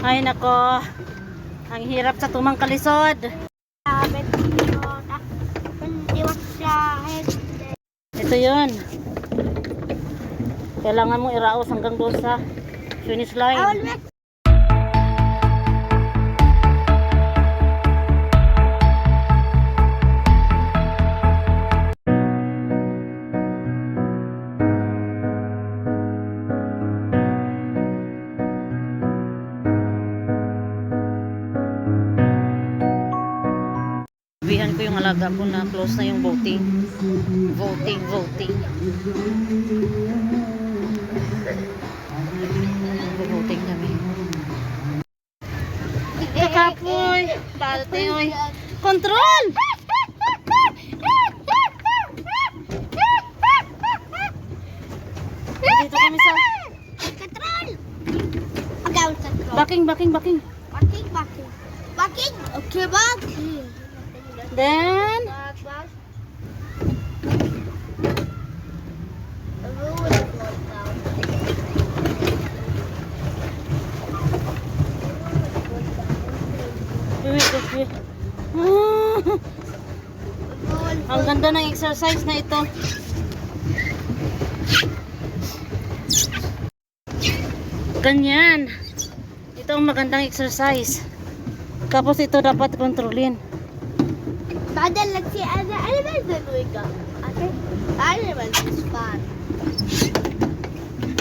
Ay nako. Ang hirap sa tumang kalisod. Ito yun. Kailangan mo iraos hanggang doon sa finish line. Sabihan ko yung alaga ko na close na yung voting. Voting, voting. Voting kami. Kakapoy! Balte, oy! Control! Dito kami sa... Control! Backing, backing, backing. Baking, baking. Baking! Okay, baking. Then... Ang ganda ng exercise na ito. Ganyan. Ito ang magandang exercise. Tapos ito dapat kontrolin. بعدين لك في انا انا ما اقدر ويقع اوكي انا ما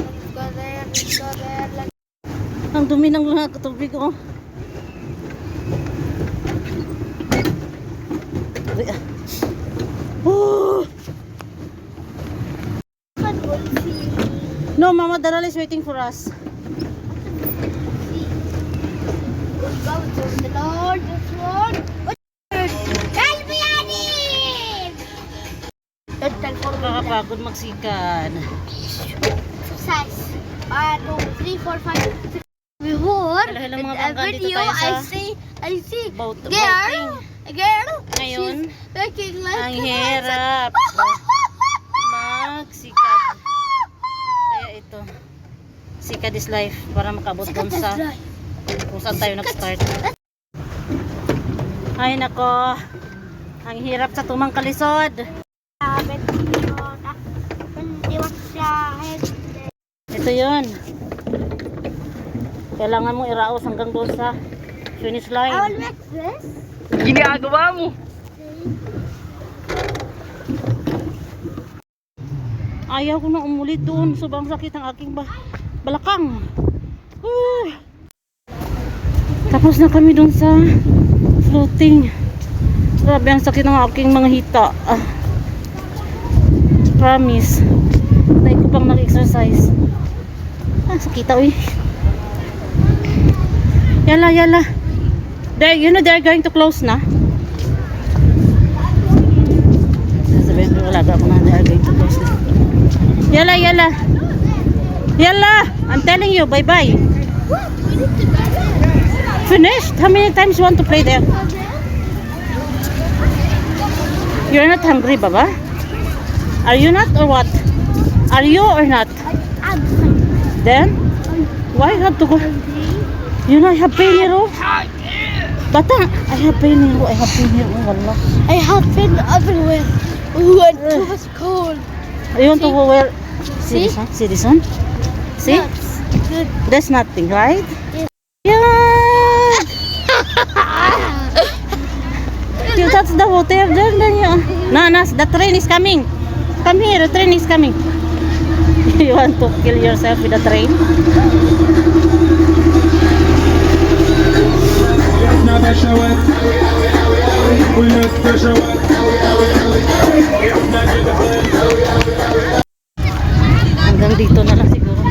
Let's go there, let's go there, let's Ang dumi ng mga tubig oh. Oh! go. We'll see. No, Mama Daral is waiting for us. We'll go to the Lord, the Lord. For Nakakapagod magsikan. exercise. One, two, three, four, five, six. Before, Hello, hello, in dito video, I see, I see, Boat, girl, girl, Ngayon, she's making like Ang hirap magsikat. Kaya ito, sikat is life para makabot doon sa kung saan tayo nag-start. Ay nako, ang hirap sa tumang kalisod. Sabit ko na hindi masyahid. Ito yun. Kailangan mo iraos hanggang doon sa finish I will line. make this. Ginagawa mo. Ayaw ko na umulit doon. Sobrang sakit ang aking ba balakang. Woo! Tapos na kami doon sa floating. Grabe ang sakit ng aking mga hita. Ah. Promise. Tayo ko pang nag-exercise. Ah, sakita uy. Yala, yala. They, you know they're going to close na. Sabihin ko wala ako na they're going to close na. Yala, yala. Yala! I'm telling you, bye-bye. Finished? How many times you want to play there? You're not hungry, Baba? Are you not or what? Are you or not? Then, why have to go? You know, I have pain here, oh. Bata, I have pain here, oh. I have pain here, oh. Wallah. I have been everywhere. When it was cold. You want to go where? See See? this one? See this one? See? That's good. There's nothing, right? Yes. Yeah! You touch the water, then, then you... No, no, the train is coming. Come here, the train is coming. you want to kill yourself with a train? Hanggang dito na lang siguro.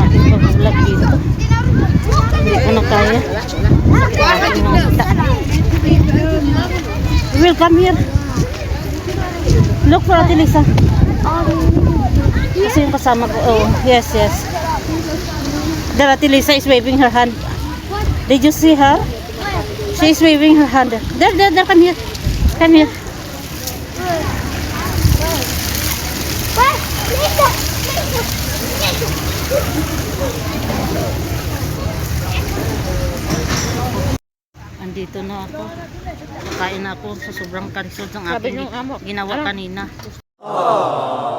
Ating pag-vlog dito. Hindi ko na kaya. Will come here. Look for Ate Lisa. Um, kasi yung kasama ko, oh, yes, yes. Darati Lisa is waving her hand. Did you see her? She is waving her hand. There, there, there, come here. Come here. Andito na ako. Kain na ako sa sobrang kansod ng aking ginawa kanina. Aww.